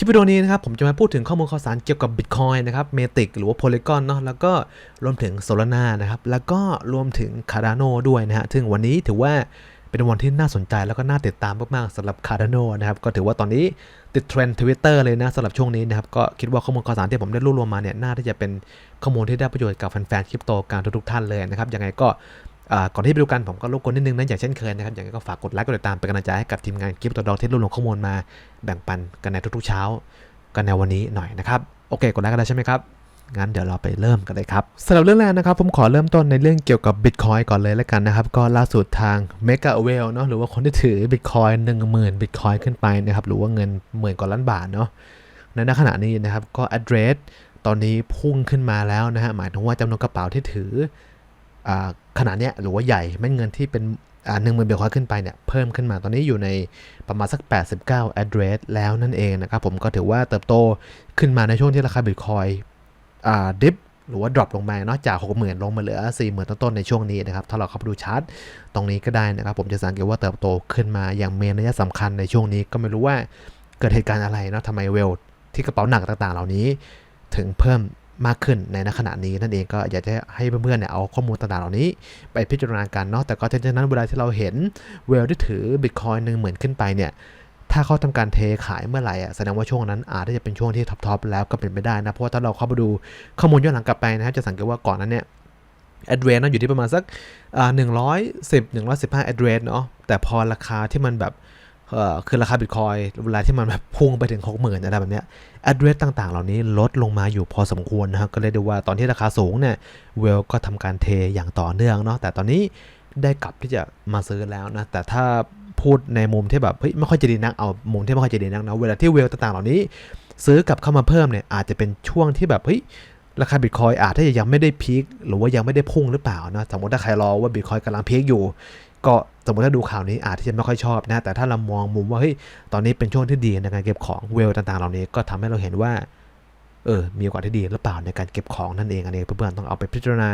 คลิปวิดีโอนี้นะครับผมจะมาพูดถึงข้อมูลข่าวสารเกี่ยวกับ Bitcoin นะครับ Matic หรือว่า Polygon เนาะแล้วก็รวมถึง Solana นะครับ แล้วก็รวมถึง Cardano ด้วยนะฮะซึ่งวันนี้ถือว่าเป็นวันที่น่าสนใจแล้วก็น่าติดตามมาก ๆสำหรับ Cardano นะครับ ก็ถือว่าตอนนี้ติดเทรนด์ Twitter เลยนะสำหรับช่วงนี้นะครับ ก็คิดว่าข้อมูลข่าวสารที่ผมได้รวบรวมมาเนี่ยน่าที่จะเป็นข้อมูลที่ได้ประโยชน์กับแฟนๆคริปโตการทุกๆท่านเลยนะครับยังไงก็ ก่อนที่ไปดูกันผมก็รบกวนนิดนึงนะอย่างเช่นเคยนะครับอย่างไรก็ฝากกดไลค์กดติดตามเป็นกำลังใจให้กับทีมงานคลิปตัวดอกที่รวบรวมข้อมูลมาแบ่งปันกันในทุกๆเช้า กันในวันนี้หน่อยนะครับโอเคกดไลค์กันแล้วใช่ไหมครับงั้นเดี๋ยวเราไปเริ่มกันเลยครับสำหรับเรื่องแรกนะครับ ผมขอเริ่มต้นในเรื่องเกี่ยวกับ Bitcoin ก่อนเลยแล้วกันนะครับ ก็ล่าสุดทาง Mega w e l l เนาะหรือว่าคนที่ถือ Bitcoin 10,000 Bitcoin ขึ้นไปนะครับหรือว่าเงินหมื่นกว่าล้านบาทเนาะในณขณะนี้นะครับก็ address ตอนนี้พุ่งขึ้นมาแล้วนะฮะหมายถึงว่าจำนวนกระเป๋าที่ถืออ่า ขนาดเนี้ยหรือว่าใหญ่แม่เงินที่เป็นหนึ่งหมื่นเบลคอยขึ้นไปเนี่ยเพิ่มขึ้นมาตอนนี้อยู่ในประมาณสัก 89 address แล้วนั่นเองนะครับผมก็ถือว่าเติบโตขึ้นมาในช่วงที่ราคาบิตคอยดิฟหรือว่า drop ลงมาเนาะจาก 60,000 ลงมาเหลือ 40,000 ต้นๆในช่วงนี้นะครับ ถ้าเราเข้าไปดูชาร์ตตรงนี้ก็ได้นะครับ ผมจะสังเกตว่าเติบโตขึ้นมาอย่างเมนระยะสำคัญในช่วงนี้ก็ไม่รู้ว่าเกิดเหตุการณ์อะไรเนาะทำไมเวลที่กระเป๋าหนักต่างๆ เหล่านี้ ถึงเพิ่ม มากขึ้นในขณะนี้นั่นเองก็อยากจะให้เพื่อนๆเนี่ยเอาข้อมูลต่างๆเหล่านี้ ไปพิจารณากันเนาะแต่ก็ฉะนั้นเวลาที่เราเห็นเวลที่ถือบิตคอยหนึ่งหมื่นขึ้นไปเนี่ยถ้าเขาทำการเทขายเมื่อไหร่อะแสดงว่าช่วงนั้นอาจจะเป็นช่วงที่ท็อปๆแล้วก็เป็นไปได้นะเพราะว่าถ้าเราเข้าไปดูข้อมูลย้อนหลังกลับไปนะครับจะสังเกตว่าก่อนนั้นเนี่ย address นะอยู่ที่ประมาณสักหนึ่งร้อยสิบหนึ่งร้อยสิบห้า address เนาะแต่พอราคาที่มันแบบ เอ่อคือราคาบิตคอยเวลาที่มันแบบพุ่งไปถึงหกหมื่นอะไรแบบเนี้ย address ต่างๆ เหล่านี้ลดลงมาอยู่พอสมควรนะครับ ก็เลยดูว่าตอนที่ราคาสูงเนี่ยเวลก็ทำการเทอย่างต่อเนื่องเนาะแต่ตอนนี้ได้กลับที่จะมาซื้อแล้วนะ แต่ถ้าพูดในมุมที่แบบเฮ้ยไม่ค่อยจะดีนักเอามุมที่ไม่ค่อยจะดีนักนะเวลาที่เวลต่างๆ เหล่านี้ ซื้อกลับเข้ามาเพิ่มเนี่ยอาจจะเป็นช่วงที่แบบเฮ้ยราคาบิตคอยอาจจะยังไม่ได้พีคหรือว่ายังไม่ได้พุ่งหรือเปล่านะสมมติถ้าใครรอว่าบิตคอยกำลังพีคอยู่ ก็สมมติถ้าดูข่าวนี้อาจที่จะไม่ค่อยชอบนะ แต่ถ้าเรามองมุมว่าเฮ้ยตอนนี้เป็นช่วงที่ดีในการเก็บของเวลต่างๆ เหล่านี้ก็ทำให้เราเห็นว่าเออมีโอกาสที่ดีหรือเปล่าในการเก็บของนั่นเองอันนี้เพื่อนๆต้องเอาไปพิจารณา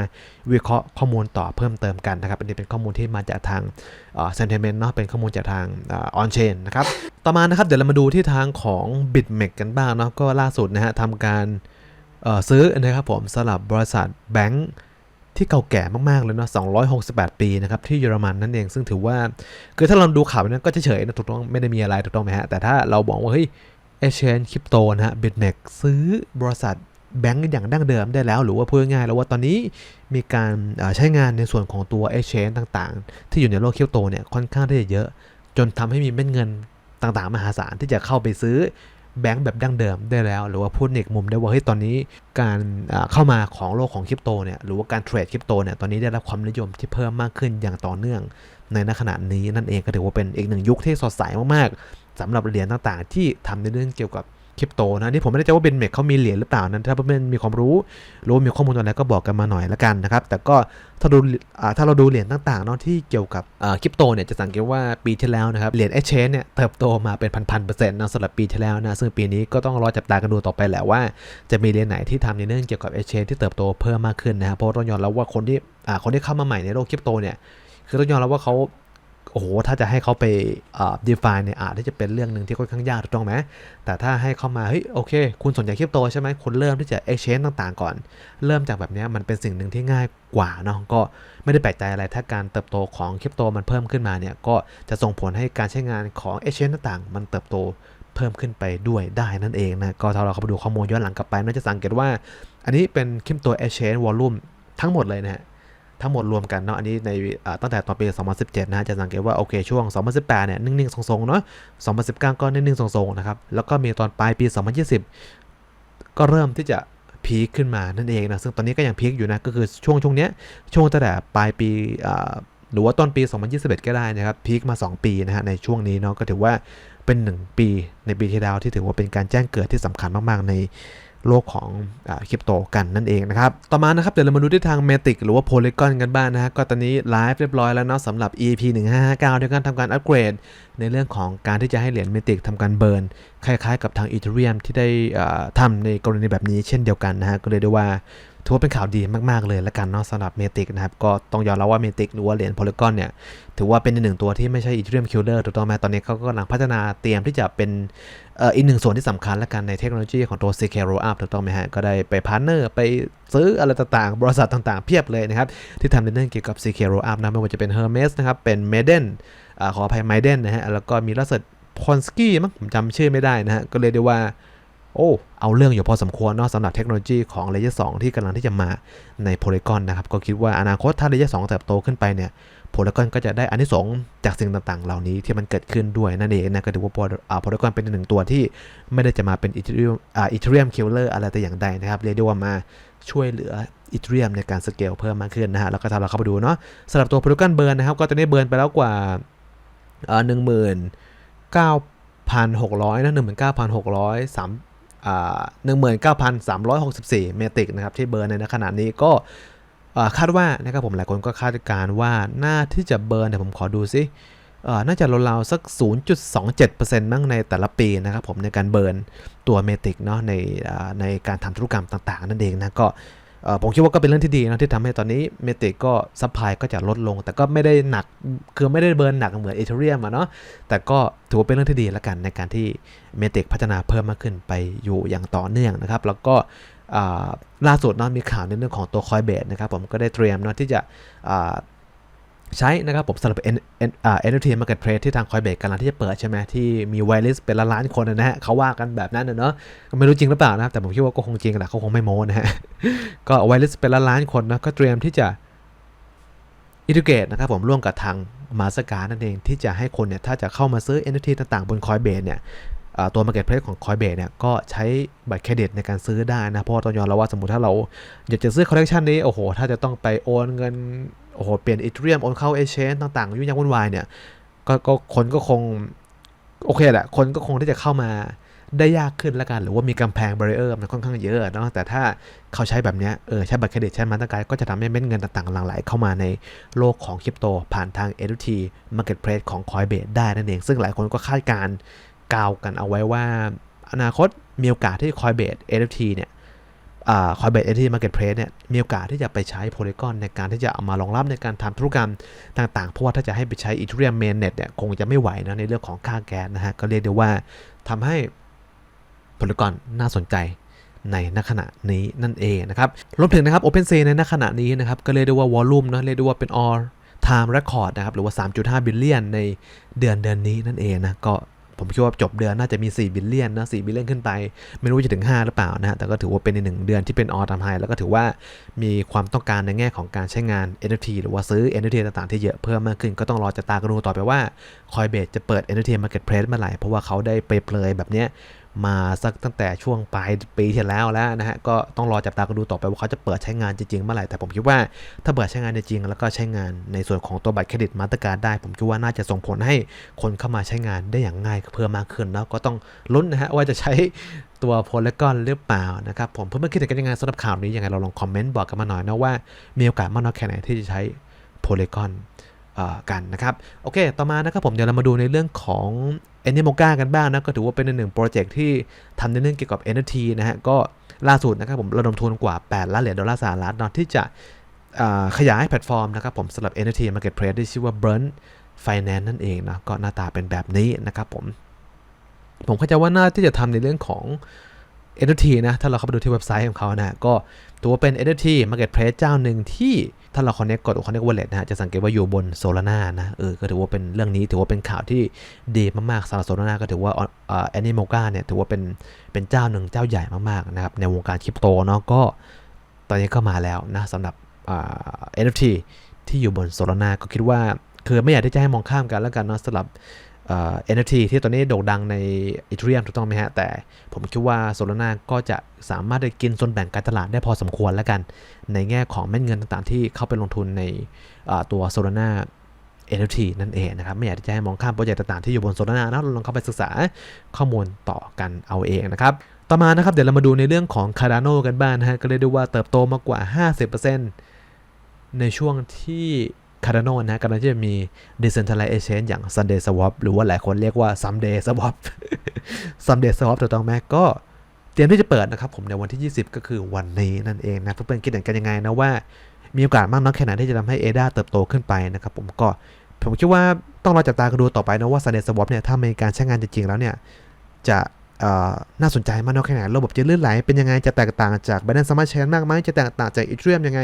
วิเคราะห์ข้อมูลต่อเพิ่มเติมกันนะครับอันนี้เป็นข้อมูลที่มาจากทางเซนเทเมนต์เนาะเป็นข้อมูลจากทางออนเชนนะครับต่อมานะครับเดี๋ยวเรามาดูที่ทางของ BitMEX กันบ้างเนาะก็ล่าสุดนะฮะทำการซื้อนะครับผมสำหรับบริษัทแบงก์ ที่เก่าแก่มากๆเลยเนาะ268 ปีนะครับที่เยอรมันนั่นเอง ซึ่งถือว่า คือถ้าเราดูข่าวนั้นก็เฉยๆนะถูกต้องไม่ได้มีอะไรถูกต้องไหมฮะ แต่ถ้าเราบอกว่าเฮ้ยเอเชนคริปโตนะฮะบิตเน็กซื้อบริษัทแบงก์อย่างดั้งเดิมได้แล้ว หรือว่าพูดง่ายๆแล้วว่าตอนนี้มีการใช้งานในส่วนของตัวเอเชนต่างๆ ที่อยู่ในโลกคริปโตเนี่ยค่อนข้างที่จะเยอะ จนทำให้มีเม็ดเงินต่างๆ มหาศาลที่จะเข้าไปซื้อ แบงก์แบบดั้งเดิมได้แล้ว หรือว่าพูดในมุมได้ว่าเฮ้ยตอนนี้การเข้ามาของโลกของคริปโตเนี่ยหรือว่าการเทรดคริปโตเนี่ยตอนนี้ได้รับความนิยมที่เพิ่มมากขึ้นอย่างต่อเนื่องในณขณะนี้นั่นเองก็ถือว่าเป็นอีกหนึ่งยุคที่สดใสมากๆสำหรับเหรียญต่างๆ ที่ทำในเรื่องเกี่ยวกับ คริปโตนะนี่ผมไม่แน่ใจว่าเบนเมกเขามีเหรียญหรือเปล่านั้นถ้าเพื่อนๆมีความรู้รือว่ามีข้อมูลอะไรก็บอกกันมาหน่อยละกันนะครับ แต่ก็ถ้าดูถ้าเราดูเหรียญต่างๆเนาะที่เกี่ยวกับคริปโตเนี่ยจะสังเกตว่าปีที่แล้วนะครับเหรียญเอชเชนเนี่ยเติบโตมาเป็นพันๆเปอร์เซ็นต์นะสำหรับปีที่แล้วนะซึ่งปีนี้ก็ต้องรอจับตากันดูต่อไปแหละว่า จะมีเหรียญไหนที่ทำในเรื่องเกี่ยวกับเอชเชนที่เติบโตเพิ่มมากขึ้นนะครับเพราะต้องยอมรับว่าคนที่คนที่เข้ามาใหม่ในโลกคริปโตเนี่ยคือต้องยอมรับว่าเขา อ้โห ถ้าจะให้เขาไป define เนี่ยอาจจะเป็นเรื่องหนึ่งที่ค่อนข้างยากถูกต้องไหม แต่ถ้าให้เข้ามา เฮ้ย โอเค คุณสนใจคริปโตใช่ไหมคุณเริ่มที่จะ exchange ต่างๆ ก่อน เริ่มจากแบบนี้มันเป็นสิ่งหนึ่งที่ง่ายกว่าเนาะ ก็ไม่ได้แปลกใจอะไร ถ้าการเติบโตของคริปโตมันเพิ่มขึ้นมาเนี่ย ก็จะส่งผลให้การใช้งานของ exchange ต่างๆ มันเติบโตเพิ่มขึ้นไปด้วยได้นั่นเองนะ ก็ถ้าเราเข้าไปดูข้อมูลย้อนหลังกลับไปน่าจะสังเกตว่า อันนี้เป็นคริปโต exchange volume ทั้งหมดเลยนะฮะ ทั้งหมดรวมกันเนาะอันนี้ในตั้งแต่ตอนปี 2017 นะฮะจะสังเกตว่าโอเคช่วง 2018 เนี่ยนิ่งๆทรงๆเนาะ 2019 ก็นิ่งๆทรงๆนะครับแล้วก็มีตอนปลายปี 2020 ก็เริ่มที่จะพีคขึ้นมานั่นเองนะซึ่งตอนนี้ก็ยังพีคอยู่นะก็คือช่วงช่วงเนี้ยช่วงตั้งแต่ปลายปีหรือว่าต้นปี 2021 ก็ได้นะครับพีคมา 2 ปีนะฮะในช่วงนี้เนาะก็ถือว่าเป็น 1 ปีในปีที่แล้วที่ถือว่าเป็นการแจ้งเกิดที่สำคัญมากๆ ใน โลกของคริปโตกันนั่นเองนะครับ ต่อมานะครับเดี๋ยวเรามาดูที่ทาง Matic หรือว่า Polygon กันบ้างนะฮะก็ตอนนี้ไลฟ์เรียบร้อยแล้วเนาะสำหรับ EP 1559ด้วยการทำการอัปเกรด ในเรื่องของการที่จะให้เหรียญ Matic ทำการเบิร์นคล้ายๆ กับทาง Ethereum ที่ได้ทำในกรณีแบบนี้เช่นเดียวกันนะฮะก็เลยได้ว่าถือว่าเป็นข่าวดีมาก ๆ เลยละกันเนาะสำหรับเมติกนะครับ ก็ต้องยอมรับว่าเมติกหรือว่าเหรียญโพลีกอนเนี่ย ถือว่าเป็นอีกหนึ่งตัวที่ไม่ใช่อีเทเรียมคิลเลอร์ถูกต้องไหมตอนนี้เขาก็กำลังพัฒนาเตรียมที่จะเป็นอีกหนึ่งส่วนที่สำคัญละกันในเทคโนโลยีของตัว CK Roll Up ถูกต้องไหมฮะ ก็ได้ไปพาร์เนอร์ ไปซื้ออะไรต่างๆ บริษัทต่างๆ เพียบเลยนะครับ ที่ทำในเรื่องเกี่ยวกับ CK Roll Up นะ ไม่ว่าจะเป็น Hermes นะครับ เป็น Maiden อ่ขออภัย Maiden นะฮะ แล้วก็มีล่าสุดพอนสกี้มั้งผมจำชื่อไม่ได้นะฮะ ก็เลยได้ว่าโอ้ เอาเรื่องอยู่พอสมควรเนาะสำหรับเทคโนโลยีของ Layer 2ที่กำลังที่จะมาใน Polygon นะครับ ก็คิดว่าอนาคตถ้า Layer 2เติบโตขึ้นไปเนี่ย Polygon ก็จะได้อานิสงส์จากสิ่งต่างๆ เหล่านี้ที่มันเกิดขึ้นด้วยนั่นเองนะก็ถือว่า Poly- อ่ากอนเป็นหนึ่งตัวที่ไม่ได้จะมาเป็น Ethereum อ่า Ethereum Killer อะไรแต่อย่างใดนะครับเรียกได้ว่ามาช่วยเหลือ Ethereum ในการสเกลเพิ่มมากขึ้นนะฮะแล้วก็ถ้าเราเข้าไปดูเนาะสำหรับตัว Polygon Burn นนะครับก็ตอนนี้เบิร์นไปแล้วกว่าเออหนึ่งหมื่นเก้าพันหกร้อยนะหนึ่งหมื่นเก้าพันหกร้อยสามหนึ่งหมื่นเก้าพันสามร้อยหกสิบสี่เมตริกนะครับที่เบิร์นในขณะนี้ก็ คาดว่านะครับผมหลายคนก็คาดการณ์ว่าน่าที่จะเบิร์นเดี๋ยวผมขอดูซิน่าจะราวๆสัก 0.27%มั้งในแต่ละปีนะครับผมในการเบิร์นตัวเมติกเนาะในในการทำธุรกรรมต่าง ๆ นั่นเองนะก็ผมคิดว่าก็เป็นเรื่องที่ดีนะที่ทำให้ตอนนี้เมติกก็ซัพพลายก็จะลดลง แต่ก็ไม่ได้หนักคือไม่ได้เบิร์นหนักเหมือนเอเธเรียมอะเนาะแต่ก็ถือว่าเป็นเรื่องที่ดีแล้วกันในการที่เมติกพัฒนาเพิ่มมากขึ้นไปอยู่อย่างต่อเนื่องนะครับ แล้วก็ ล่าสุดนาะมีข่าวในเรื่องของตัวคอยเบสนะครับผมก็ได้เตรียมนาะที่จะใช้นะครับผมสำหรับ NFT Marketplace ที่ทางคอยเบสกำลังที่จะเปิดใช่ไหมที่มีไวลิสเป็นล้านล้านๆคนนะฮะเขาว่ากันแบบนั้นเนาะไม่รู้จริงหรือเปล่านะครับ แต่ผมคิดว่าก็คงจริงแหละเขาคงไม่โม้นะฮะก็ไวลิสเป็นล้านล้านๆคนนะก็เตรียมที่จะอินทิเกรตนะครับผมร่วมกับทางมาสการนั่นเองที่จะให้คนเนี่ยถ้าจะเข้ามาซื้อ NFT ต่างๆ บน Coinbase เนี่ย ตัว Marketplace ของ Coinbase เนี่ยก็ใช้บัตรเครดิตในการซื้อได้นะ เพราะต้องยอมรับว่าสมมติถ้าเราอยากจะซื้อคอลเลคชันนี้ โอ้โห ถ้าจะต้องไปโอนเงิน โอ้โห เปลี่ยนอีเทเรียม โอนเข้าเอเชนต่างๆยุ่งยากวุ่นวายเนี่ยก็ก็คนก็คง โอเคแหละ คนก็คงที่จะเข้ามาได้ยากขึ้นละกัน หรือว่ามีกำแพงบร i เออร์มันค่อนข้างเยอะเนาะแต่ถ้าเขาใช้แบบนี้เออใช้บัตรเครดิตใช้มาสตอร์การ์ดก็จะทำให้เม็ดเงินต่างๆหลั่งไหลเข้ามาในโลกของคริปโตผ่านทาง NFT Marketplace ของ Coinbase ได้นั่นเอง ซึ่งหลายคนก็คาดการ กาวกันเอาไว้ว่า อนาคตมีโอกาสที่ Coinbase NFT เนี่ยคอ่า Coinbase NFT Marketplace เนี่ยมีโอกาสที่จะไปใช้ Polygon ในการที่จะเอามารองรับในการทำธุรกรรมต่างๆ เพราะว่าถ้าจะให้ไปใช้ Ethereum Mainnet เนี่ยคงจะไม่ไหวนะในเรื่องของค่าแก๊สนะฮะ ก็เรียกได้ว่าทำให้ Polygon น่าสนใจในณขณะนี้นั่นเองนะครับ รวมถึงนะครับ OpenSea ในณขณะนี้นะครับ ก็เรียกได้ว่า volume เนะเรียกได้ว่าเป็น all time record นะครับ หรือว่า 3.5 บิลเลียนในเดือนเดือนนี้นั่นเองนะ ก็ ผมคิดว่าจบเดือนน่าจะมี 4 บิลเลียนนะ4บิลเลียนขึ้นไป ไม่รู้จะถึง 5 หรือเปล่านะฮะแต่ก็ถือว่าเป็นในหนึ่งเดือนที่เป็นออทามไฮแล้วก็ถือว่ามีความต้องการในแง่ของการใช้งาน NFT หรือว่าซื้อ NFT ต่างๆที่เยอะเพิ่มมากขึ้นก็ต้องรอจะตากันดูต่อไปว่า Coinbase จะเปิด NFT Marketplace เมื่อไหร่เพราะว่าเขาได้ไปเปลยแบบเนี้ย มาสักตั้งแต่ช่วงปลายปีที่แล้วแล้วนะฮะก็ต้องรอจับตากันดูต่อไปว่าเขาจะเปิดใช้งานจริงๆเมื่อไหร่แต่ผมคิดว่าถ้าเปิดใช้งานจริงแล้วก็ใช้งานในส่วนของตัวบัตรเครดิตมาตรการได้ ผมคิดว่าน่าจะส่งผลให้คนเข้ามาใช้งานได้อย่างง่ายเพิ่มมากขึ้นแล้วก็ต้องลุ้นนะฮะว่าจะใช้ตัวโพล y g o n หรือเปล่านะครับผมเพื่อนๆคิดเห็นกันยังไงสำหรับข่าวนี้ยังไงเราลองคอมเมนต์บอกกันมาหน่อยนะว่ามีโอกาสมากน้อยแค่ไหนที่จะใช้โพล y g o n เอ่อ กันนะครับ โอเค ต่อมานะครับผมเดี๋ยวเรามาดูในเรื่องของ a n i m o g a กันบ้างนะก็ถือว่าเป็นหนึ่งโปรเจกต์ที่ทำในเรื่องเกี่ยวกับ NFT นะฮะก็ล่าสุดนะครับผมระดมทุนกว่า 8 ล้านเหรียญดอลลาร์สหรัฐเนาะที่จะขยายแพลตฟอร์มนะครับผมสำหรับ NFT Marketplace ที่ชื่อว่า Burn Finance นั่นเองนะก็หน้าตาเป็นแบบนี้นะครับผม ผมเข้าใจว่าน่าที่จะทำในเรื่องของ NFT นะ ถ้าเราเข้าไปดูที่เว็บไซต์ของเขานะ ก็ถือว่าเป็น NFT Marketplace เจ้าหนึ่งที่ถ้าเรา connect กด connect wallet นะฮะจะสังเกตว่าอยู่บน Solana นะเออก็ถือว่าเป็นเรื่องนี้ถือว่าเป็นข่าวที่ดีมากๆสำหรับ Solana ก็ถือว่าเอ่อ Animoca เนี่ยถือว่าเป็นเป็นเจ้าหนึ่งเจ้าใหญ่มากๆนะครับในวงการคริปโตเนาะก็ตอนนี้ก็มาแล้วนะสำหรับอ่า NFT ที่อยู่บน Solana ก็คิดว่าคือไม่อยากที่จะให้มองข้ามกันแล้วกันเนาะสำหรับ เอ่อ NFT ที่ตอนนี้โด่งดังใน Ethereum ถูกต้องไหมฮะ แต่ผมคิดว่า Solana ก็จะสามารถได้กินส่วนแบ่งการตลาดได้พอสมควรแล้วกัน ในแง่ของเม็ดเงินต่างๆ ที่เข้าไปลงทุนในตัว Solana NFT นั่นเองนะครับ ไม่อยากจะให้มองข้ามโปรเจกต์ต่างๆ ที่อยู่บน Solana นะเราลองเข้าไปศึกษาข้อมูลต่อกันเอาเองนะครับ ต่อมานะครับเดี๋ยวเรามาดูในเรื่องของ Cardano กันบ้างนะฮะก็เรียกได้ว่าเติบโตมากกว่า 50%ในช่วงที่ Cardano นะกำลังจะมี Decentralized Exchange อย่าง Sunday Swap หรือว่าหลายคนเรียกว่า Someday Swap Someday Swap ถูกต้องไหมก็เตรียมที่จะเปิดนะครับผมในวันที่ 20 ก็คือวันนี้นั่นเองนะเพื่อนๆคิดเห็นกันยังไงนะว่ามีโอกาสมากน้อยแค่ไหนที่จะทำให้ ADA เติบโตขึ้นไปนะครับผมก็ผมคิดว่าต้องรอจับตากันดูต่อไปนะว่า Sunday Swap เนี่ยถ้ามีการใช้งานจริงๆแล้วเนี่ยจะน่าสนใจมากน้อยแค่ไหนระบบจะลื่นไหลเป็นยังไงจะแตกต่างจาก Binance Smart Chain มากไหมจะแตกต่างจาก Ethereum ยังไง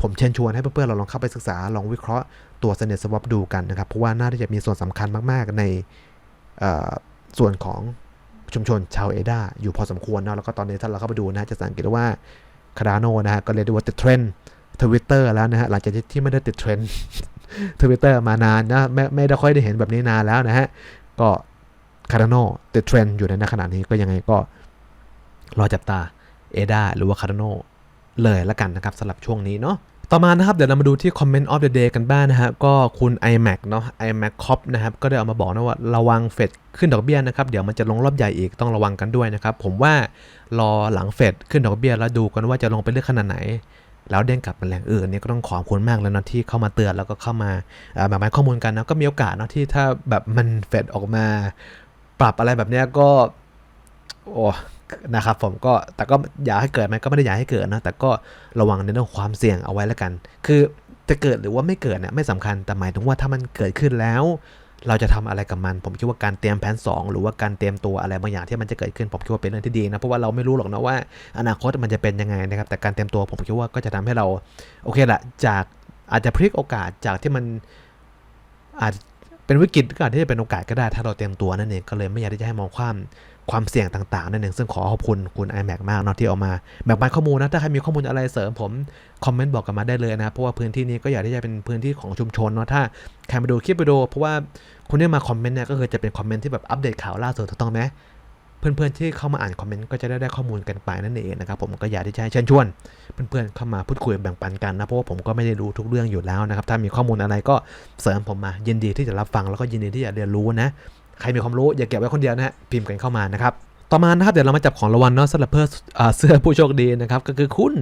ผมเชิญชวนให้เพื่อนๆเราลองเข้าไปศึกษา ลองวิเคราะห์ตัว Sunday Swap ดูกันนะครับ เพราะว่าน่าที่จะมีส่วนสำคัญมากๆ ในส่วนของชุมชนชาวเอดาอยู่พอสมควรเนาะแล้วก็ตอนนี้ถ้าเราเข้าไปดูนะจะสังเกตว่าคาราโนนะฮะก็เรียกได้ว่าติดเทรนด์ทวิตเตอร์แล้วนะฮะหลังจากที่ไม่ได้ติดเทรนด์ทวิตเตอร์มานานนะไม่ไม่ได้ค่อยได้เห็นแบบนี้นานแล้วนะฮะก็คาร์โนติดเทรนด์อยู่ในขณะนี้ก็ยังไงก็รอจับตาเอดาหรือว่าคาร์โน เลยละกันนะครับสำหรับช่วงนี้เนาะต่อมานะครับ เดี๋ยวเรามาดูที่ Comment of the Day กันบ้างนะฮะก็คุณ iMac เนาะ iMac Cop นะครับ ก็ได้เอามาบอกนะว่าระวังเฟดขึ้นดอกเบี้ยนะครับ เดี๋ยวมันจะลงรอบใหญ่อีกต้องระวังกันด้วยนะครับ ผมว่ารอหลังเฟดขึ้นดอกเบี้ยแล้วดูกันว่าจะลงไปเรื่อยขนาดไหน แล้วเด้งกลับมาแรงอื่นเนี่ยก็ต้องขอบคุณมากแล้วนะที่เข้ามาเตือนแล้วก็เข้ามาแบ่งปันข้อมูลกันนะก็มีโอกาสเนาะที่ถ้าแบบมันเฟดออกมา ปรับอะไรแบบเนี้ยก็โอ้ นะครับผมก็แต่ก็อยากให้เกิดไหมก็ไม่ได้อยากให้เกิดนะแต่ก็ระวังในเรื่องความเสี่ยงเอาไว้แล้วกัน คือจะเกิดหรือว่าไม่เกิดเนี่ยไม่สำคัญแต่หมายถึงว่าถ้ามันเกิดขึ้นแล้ว เราจะทำอะไรกับมัน ผมคิดว่าการเตรียมแผน 2 หรือว่าการเตรียมตัวอะไรบางอย่างที่มันจะเกิดขึ้นผมคิดว่าเป็นเรื่องที่ดีนะเพราะว่าเราไม่รู้หรอกนะว่า อนาคตมันจะเป็นยังไงนะครับแต่การเตรียมตัวผมคิดว่าก็จะทำให้เราโอเคละจากอาจจะพลิกโอกาสจากที่มันอาจเป็นวิกฤตก็อาจจะเป็นโอกาสก็ได้ถ้าเราเตรียมตัวนั่นเองก็เลยไม่อยากที่จะให้มองความ ความเสี่ยงต่างๆนั่นเองซึ่งขอขอบคุณคุณ iMac มากเนาะที่เอามาแบ่งปันข้อมูลนะถ้าใครมีข้อมูลอะไรเสริมผมคอมเมนต์บอกกันมาได้เลยนะเพราะว่าพื้นที่นี้ก็อยากที่จะเป็นพื้นที่ของชุมชนเนาะถ้าใครมาดูคลิปวิดีโอเพราะว่าคนที่มาคอมเมนต์เนี่ยก็คือจะเป็นคอมเมนต์ที่แบบอัปเดตข่าวล่าสุดถูกต้องไหมเพื่อนๆที่เข้ามาอ่านคอมเมนต์ก็จะได้ได้ข้อมูลกันไปนั่นเองนะครับผมก็อยากที่จะเชิญชวน เพื่อนๆเข้ามาพูดคุยแบ่งปันกันนะเพราะว่าผมก็ไม่ได้รู้ทุกเรื่องอยู่แล้วนะครับถ้ามีข้อมูลอะไรก็เสริมผมมายินดีที่จะรับฟังแล้วก็ยินดีที่จะเรียนรู้นะ ใครมีความรู้อย่าเก็บไว้คนเดียวนะฮะพิมพ์กันเข้ามานะครับต่อมานะครับเดี๋ยวเรามาจับของรางวัลเนาะสำหรับเพื่อเสื้อผู้โชคดีนะครับก็คือคุณ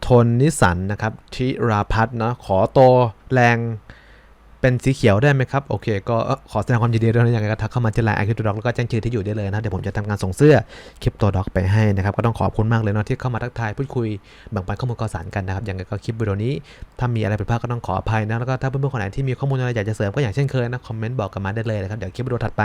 โทนนิสันนะครับทิราพัฒน์นะขอโตแรง เป็นสีเขียวได้ไหมครับ โอเค ก็ขอแสดงความยินดีด้วยนะยังไงก็ทักเข้ามาที่ไลน์ไอคิวตัวด็อกแล้วก็แจ้งชื่อที่อยู่ได้เลยนะเดี๋ยวผมจะทำการส่งเสื้อคลิปตัวด็อกไปให้นะครับ ก็ต้องขอบคุณมากเลยเนาะที่เข้ามาทักทายพูดคุยแบ่งปันข้อมูลข่าวสารกันนะครับยังไงก็คลิปวิดีโอนี้ถ้ามีอะไรผิดพลาดก็ต้องขออภัยนะแล้วก็ถ้าเพื่อนๆคนไหนที่มีข้อมูลอะไรอยากจะเสริมก็อย่างเช่นเคยนะคอมเมนต์บอกกันมาได้เลยนะครับเดี๋ยวคลิปวิดีโอถัดไป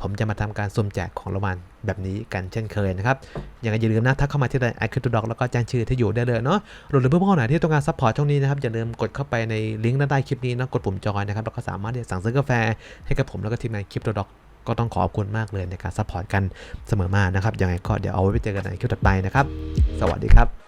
ผมจะมาทำการสุ่มแจกของรางวัล แบบนี้กันเช่นเคยนะครับอย่างไรอย่าลืมนะถ้าเข้ามาที่ไลน์ไอคิวตูด็อกแล้วก็แจ้งชื่อที่อยู่ได้เลยเนาะหรือเพื่อนๆคนไหนที่ต้องการซัพพอร์ตช่องนี้นะครับอย่าลืมกดเข้าไปในลิงก์ด้านใต้คลิปนี้นะกดปุ่มจอยนะครับแล้วก็สามารถที่จะสั่งซื้อกาแฟให้กับผมแล้วก็ทีมงานคลิปตูด็อกก็ต้องขอบคุณมากเลยในการซัพพอร์ตกันเสมอมานะครับยังไงก็เดี๋ยวเอาไว้ไปเจอกันในคลิปถัดไปนะครับ สวัสดีครับ